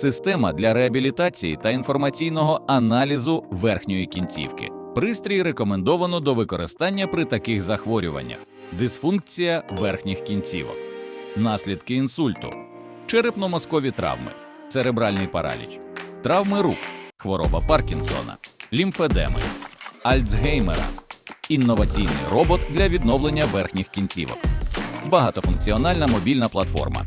система для реабілітації та інформаційного аналізу верхньої кінцівки. Пристрій рекомендовано до використання при таких захворюваннях: дисфункція верхніх кінцівок, наслідки інсульту, черепно-мозкові травми, церебральний параліч, травми рук, хвороба Паркінсона, лімфедеми, Альцгеймера, інноваційний робот для відновлення верхніх кінцівок, багатофункціональна мобільна платформа.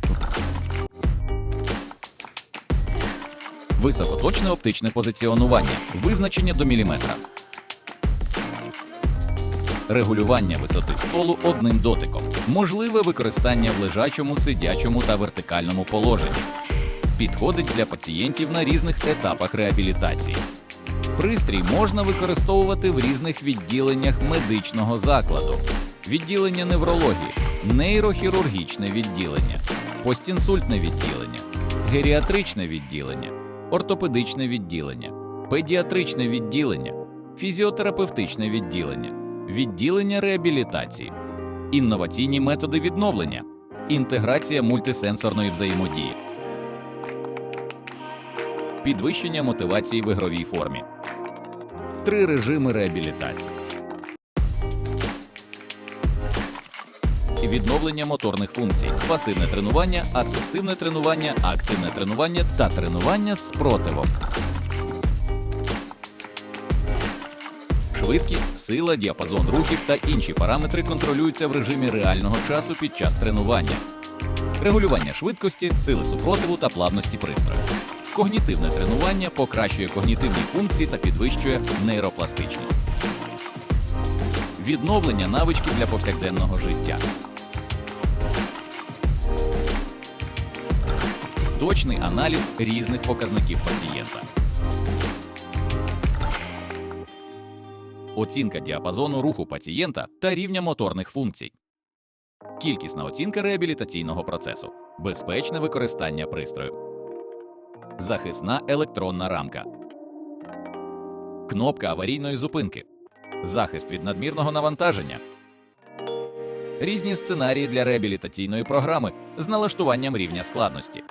Високоточне оптичне позиціонування, визначення до міліметра. Регулювання висоти столу одним дотиком. Можливе використання в лежачому, сидячому та вертикальному положенні. Підходить для пацієнтів на різних етапах реабілітації. Пристрій можна використовувати в різних відділеннях медичного закладу: відділення неврології, нейрохірургічне відділення, постінсультне відділення, геріатричне відділення, ортопедичне відділення, педіатричне відділення, фізіотерапевтичне відділення, відділення реабілітації, інноваційні методи відновлення, інтеграція мультисенсорної взаємодії, підвищення мотивації в ігровій формі. Три режими реабілітації. Відновлення моторних функцій, пасивне тренування, асистивне тренування, активне тренування та тренування з спротивом. Швидкість, сила, діапазон рухів та інші параметри контролюються в режимі реального часу під час тренування. Регулювання швидкості, сили супротиву та плавності пристрою. Когнітивне тренування покращує когнітивні функції та підвищує нейропластичність. Відновлення навичків для повсякденного життя. Точний аналіз різних показників пацієнта. Оцінка діапазону руху пацієнта та рівня моторних функцій. Кількісна оцінка реабілітаційного процесу. Безпечне використання пристрою. Захисна електронна рамка. Кнопка аварійної зупинки. Захист від надмірного навантаження. Різні сценарії для реабілітаційної програми з налаштуванням рівня складності.